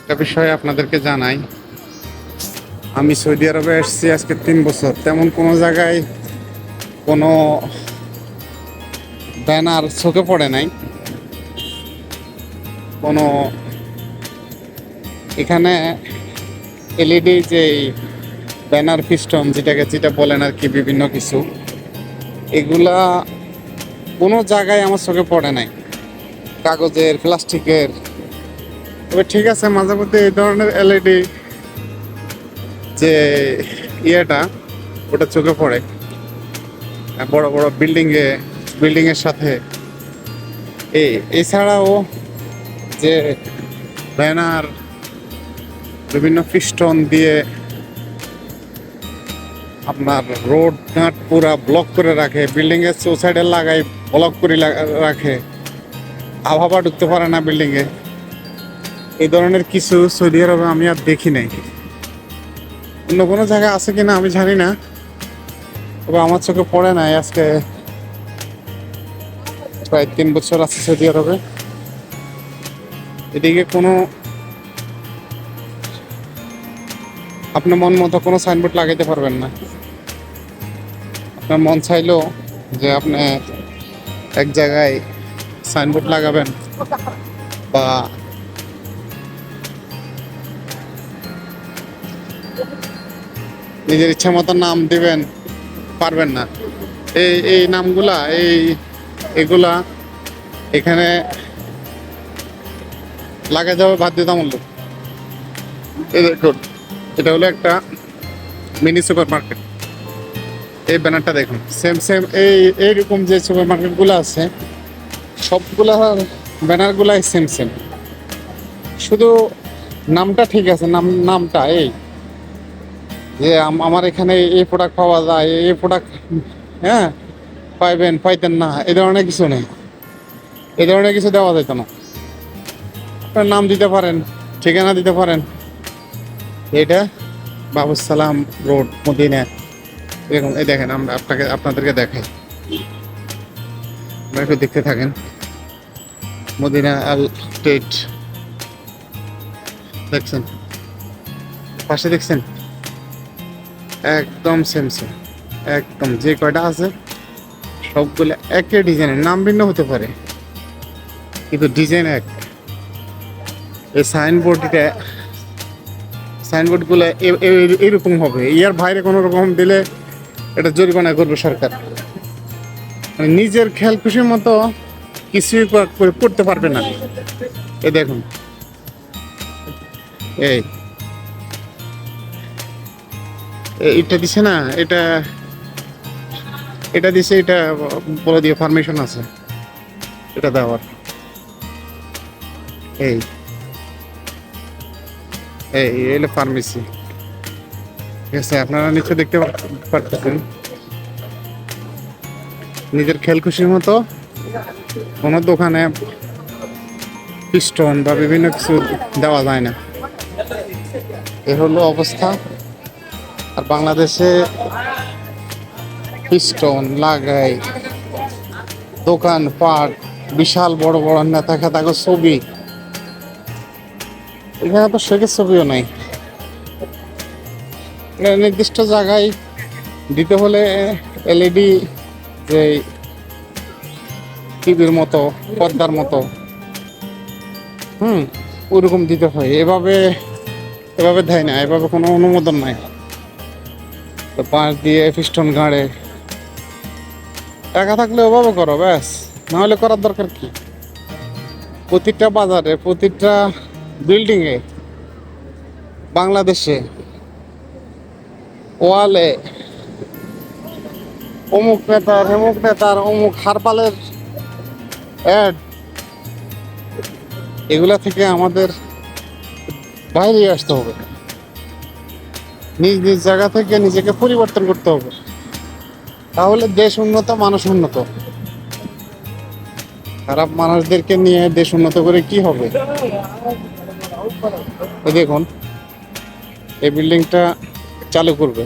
একটা বিষয় আপনাদেরকে জানাই। আমি সৌদি আরবে এসেছি আজকে তিন বছর। তেমন কোনো জায়গায় কোনো ব্যানার চোখে পড়ে নাই। কোনো এখানে এলইডি যে ব্যানার ফিস্টন যেটাকে যেটা বলেন আর কি বিভিন্ন কিছু, এগুলা কোনো জায়গায় আমার চোখে পড়ে নাই। কাগজের, প্লাস্টিকের তবে ঠিক আছে, মাঝে মধ্যে এই ধরনের এলইডি যে ইয়েটা, ওটা চোখে পড়ে। বড় বড় বিল্ডিং এ বিল্ডিং এর সাথে। এই, এছাড়াও যে ব্যানার, বিভিন্ন পিস্টন দিয়ে আপনার রোড ঘাট পুরা ব্লক করে রাখে বিল্ডিং এর সোসাইডে লাগাই ব্লক করে রাখে। আবহাওয়া ঢুকতে পারে না বিল্ডিং এ। এই ধরনের কিছু সৌদি আরবে আমি আর দেখি নাই। অন্য কোনো জায়গায় আছে কিনা আমি জানি না। তবে আমার চোখে পড়ে নাই আজকে। প্রায় তিন বছর আছে সৌদি আরবে। এদিকে কোনো আপনার মন মতো কোনো সাইনবোর্ড লাগাইতে পারবেন না। আপনার মন চাইলেও যে আপনি এক জায়গায় সাইনবোর্ড লাগাবেন বা নিজের ইচ্ছা মতো নাম দিবেন, পারবেন না। এই এই নামগুলা, এই, এগুলা এখানে লাগা যাবে বাধ্যতামূলক। এই দেখুন, এটা হলো একটা মিনি সুপার মার্কেট এই ব্যানারটা দেখুন সেম সেম এই, এইরকম যে সুপার মার্কেটগুলো আছে, সবগুলা ব্যানারগুলাই সেম সেম শুধু নামটা ঠিক আছে, নাম, নামটা, এই যে আম- আমার এখানে এই প্রোডাক্ট পাওয়া যায়, এই প্রোডাক্ট হ্যাঁ পাইবেন, পাইতেন না এই ধরনের কিছু নেই। এই ধরনের কিছু দেওয়া যেত না। আপনার নাম দিতে পারেন, ঠিকানা দিতে পারেন। এটা বাবুসালাম রোড, মদিনা। এরকম, এই দেখেন, আমরা আপনাকে, আপনাদেরকে দেখাই। আপনারা একটু দেখতে থাকেন। মদিনা আল টেট দেখছেন? পাশে দেখছেন? একদম সেম সেম একদম, যে কয়টা আছে, সবগুলো একই ডিজাইনের, নাম ভিন্ন হতে পারে। কিন্তু ডিজাইন এক। এই সাইনবোর্ডটা সাইনবোর্ডগুলো এ- এ- এরকম হবে। ইয়ার বাইরে কোনো রকম দিলে এটা জরিমানা করবে সরকার। মানে নিজের খেয়াল খুশির মতো কিছুই করে করতে পারবে না। এই দেখুন। এই। এ- এটা দিছে না, এটা এটা দিছে, এটা বলে দিয়ে পারমিশন আছে। এটা দেওয়ার এই। এই হলো ফার্মেসি ঠিক আছে, আপনারা নিচে দেখতে পার- পারতেছেন। নিজের খেয়াল খুশির মতো কোনো দোকানে পিস্টন বা বিভিন্ন কিছু দেওয়া যায় না। এ হলো অবস্থা। আর বাংলাদেশে পিস্টন লাগাই, দোকান পাট, বিশাল বড় বড় নেতা খেতাকে ছবি। এখানে তো শেখের ছবিও নাই। এটা নির্দিষ্ট জায়গায় দিতে হলে এলইডি যে টিভির মতো, পর্দার মতো, হুম ওরকম দিতে হয়। এভাবে এভাবে দেয় না, এভাবে কোনো অনুমোদন নাই। তো পাঁচ দিয়ে পিস্টন গাড়ে। টাকা থাকলে ওভাবে করো, ব্যাস। নাহলে করার দরকার কি? প্রতিটা বাজারে, প্রতিটা বিল্ডিংয়ে বাংলাদেশে, ওয়ালে, অমুক নেতার অমুক নেতার, অমুক হারপালের অ্যাড এগুলা থেকে আমাদের বাইরে আসতে হবে। নিজ নিজ জায়গা থেকে নিজেকে পরিবর্তন করতে হবে। তাহলে দেশ উন্নত, মানুষ উন্নত। খারাপ মানুষদেরকে নিয়ে দেশ উন্নত করে কি হবে? দেখুন, এই বিল্ডিংটা চালু করবে।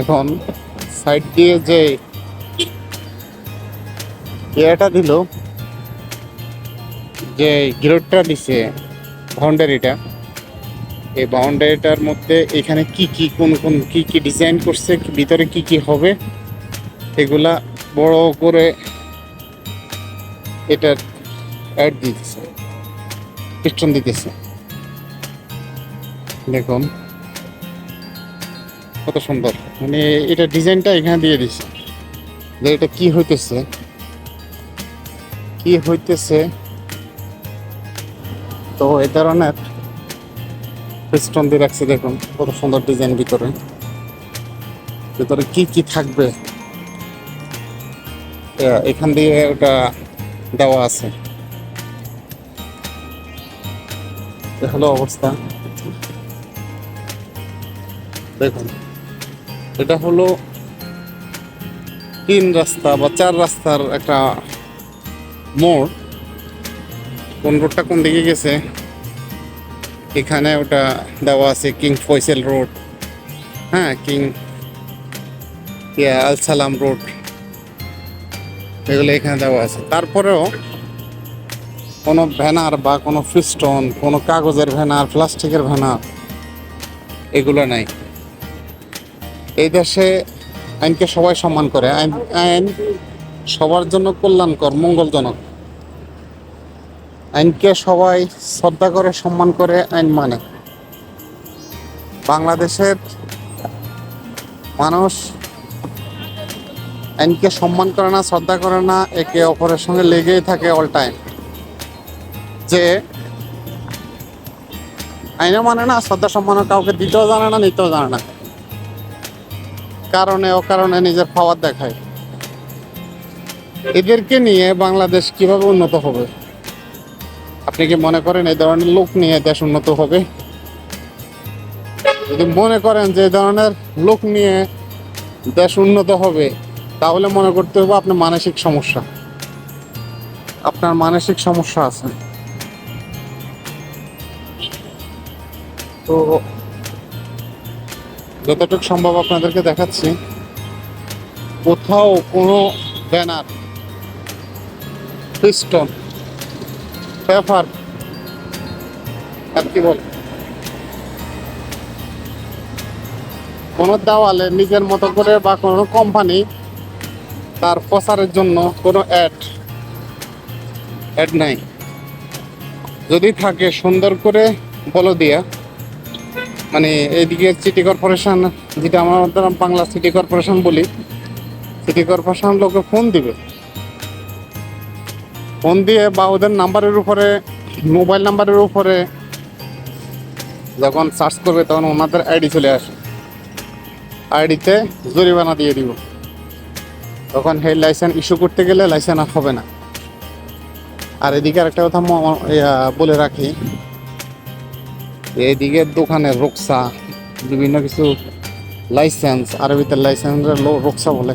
এখন সাইড দিয়ে যে ইয়েটা দিল, যে গ্রিডটা দিছে বাউন্ডারিটা এই বাউন্ডারিটার মধ্যে এখানে কি কি কোন কোন কি কি ডিজাইন করছে, ভিতরে কি কি হবে, এগুলা বড় করে এটার অ্যাড দিতেছে পিস্টন দিতেছে। দেখুন, কত সুন্দর। মানে এটা ডিজাইনটা এখানে দিয়ে দিছে। যে এটা কি হইতেছে কি হইতেছে, তো এই ধরনের পিস্টন দিয়ে রাখছে, দেখুন, কত সুন্দর ডিজাইন ভিতরে। ভিতরে কি কি থাকবে? এখান দিয়ে ওটা দেওয়া আছে। হলো অবস্থা। দেখুন, এটা হলো তিন রাস্তা বা চার রাস্তার একটা মোড়। কোন রোডটা কোন দিকে গেছে? এখানে ওটা দেওয়া আছে কিং ফয়সেল রোড। হ্যাঁ কিং, ইয়া, আল সালাম রোড। এগুলো এখানে দেওয়া আছে। তারপরেও কোনো ভ্যানার বা কোনো ফিস্টন, কোনো কাগজের ভ্যানার প্লাস্টিকের ভ্যানার এগুলো নাই। এই দেশে আইনকে সবাই সম্মান করে। আইন আইন সবার জন্য কল্যাণকর, মঙ্গলজনক। আইনকে সবাই শ্রদ্ধা করে, সম্মান করে, আইন মানে। বাংলাদেশের মানুষ আইনকে সম্মান করে না, শ্রদ্ধা করে না, একে অপরের সঙ্গে লেগেই থাকে অল টাইম যে আইনও মানে না, শ্রদ্ধা সম্মান কাউকে দিতেও জানে না, নিতেও জানে না। কারণে, অকারণে নিজের পাওয়ার দেখায়। এদেরকে নিয়ে বাংলাদেশ কীভাবে উন্নত হবে? আপনি কি মনে করেন এই ধরনের লোক নিয়ে দেশ উন্নত হবে? যদি মনে করেন যে ধরনের লোক নিয়ে দেশ উন্নত হবে, তাহলে মনে করতে হবে আপনার মানসিক সমস্যা। আপনার মানসিক সমস্যা আছে। তো যতটুকু সম্ভব আপনাদেরকে দেখাচ্ছি, কোথাও কোনো ব্যানার পিস্টন পেপার আর কি বল কোনো দেওয়ালে নিজের মতো করে বা কোনো কোম্পানি তার প্রচারের জন্য কোনো অ্যাড অ্যাড নাই। যদি থাকে সুন্দর করে বলো দিয়া। মানে এইদিকে সিটি কর্পোরেশন যেটা আমাদের বাংলা সিটি কর্পোরেশন বলি সিটি কর্পোরেশন লোকে ফোন দিবে। ফোন দিয়ে বা ওদের নাম্বারের উপরে, মোবাইল নাম্বারের উপরে যখন সার্চ করবে তখন ওনাদের আইডি চলে আসে। আইডিতে জরিমানা দিয়ে দিব। তখন সেই লাইসেন্স ইস্যু করতে গেলে লাইসেন্স আর হবে না। আর এদিকে আরেকটা কথা বলে রাখি। এইদিকে দোকানে রোকসা, বিভিন্ন কিছু লাইসেন্স আরবিতে লাইসেন্স রোকসা বলে।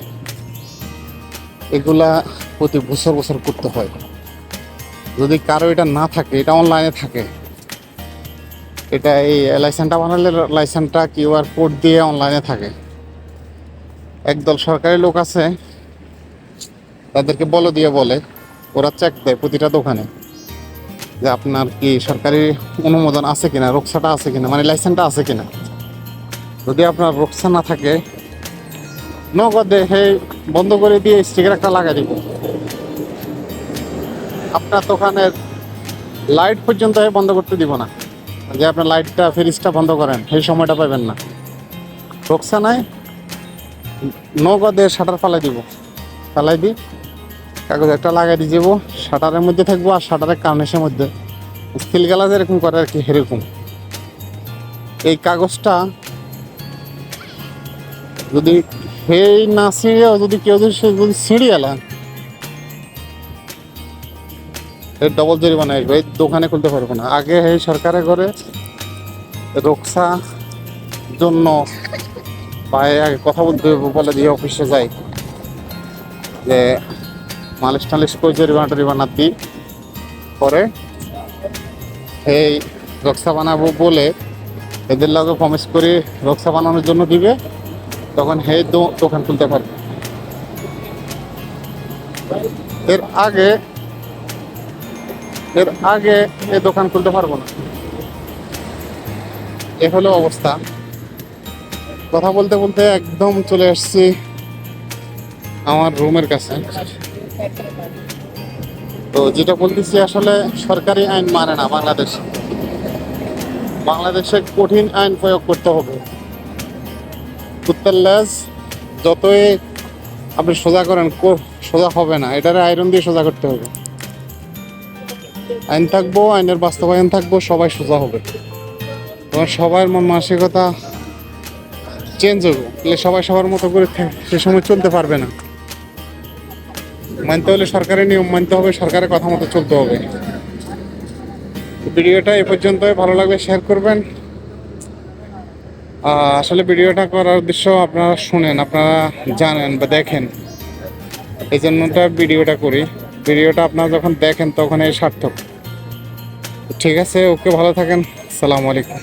এগুলা প্রতি বছর বছর করতে হয়। যদি কারও এটা না থাকে, এটা অনলাইনে থাকে, এটা এই লাইসেন্সটা বানালে লাইসেন্সটা কিউআর কোড দিয়ে অনলাইনে থাকে। একদল সরকারি লোক আছে, তাদেরকে বলে দিয়ে বলে, ওরা চেক দেয় প্রতিটা দোকানে যে আপনার কি সরকারি অনুমোদন আছে কিনা, রোকসাটা আছে কিনা মানে লাইসেন্সটা আছে কিনা। যদি আপনার রোকসা না থাকে, নগদে, হে, বন্ধ করে দিয়ে স্টিকার একটা লাগাই দিব। আপনার দোকানের লাইট পর্যন্ত বন্ধ করতে দিব না। যে আপনার লাইটটা ফ্রিজটা বন্ধ করেন, সেই সময়টা পাবেন না। রোকসা নাই নগদে শাটার ফালাই দিব। ফালাই দিই কাগজ একটা লাগাই দিয়ে যাব। শাটারের মধ্যে থাকব আর শাটারের কার্নেসের মধ্যে। স্টিল গ্লাস এরকম করে আর কি, সেরকম। এই কাগজটা যদি সেই না ছিঁড়েও যদি কেউ যদি যদি ছিঁড়ে ডবল জরিমানা আসবে, এই দোকানে খুলতে পারব না। আগে এই সরকারে করে রোকসা জন্য এর আগে কথা বলতে বলে দিয়ে অফিসে যাই। যে মালিশ টালিশ করে জরিমানা টরিমানা দিই, পরে এই রক্সা বানাবো বলে এদের লগে প্রমিস করে রক্সা বানানোর জন্য দিবে, তখন হে দোকান খুলতে পারবে। এর আগে এর আগে এ দোকান খুলতে পারব না। এ হলো অবস্থা। কথা বলতে বলতে একদম চলে আসছি আমার রুমের কাছে। তো যেটা বলতেছি আসলে সরকারি আইন মানে না, বাংলাদেশ। বাংলাদেশে কঠিন আইন প্রয়োগ করতে হবে। কুত্তার যতই আপনি সোজা করেন সোজা হবে না। এটারে আয়রন দিয়ে সোজা করতে হবে। আইন থাকব, আইনের বাস্তবায়ন থাকব, সবাই সোজা হবে। তোমার সবার মন মানসিকতা চেঞ্জ হবে। তাহলে সবাই সবার মতো করে সে সময় চলতে পারবে না। মানতে হলে সরকারের নিয়ম মানতে হবে, সরকারের কথা মতো চলতে হবে। ভিডিওটা এ পর্যন্তই। ভালো লাগলে শেয়ার করবেন। আসলে ভিডিওটা করার উদ্দেশ্য আপনারা শুনেন, আপনারা জানেন বা দেখেন। এই জন্যটা ভিডিওটা করি। ভিডিওটা আপনারা যখন দেখেন তখন এই সার্থক। ঠিক আছে ওকে ভালো থাকেন। সালামু আলাইকুম।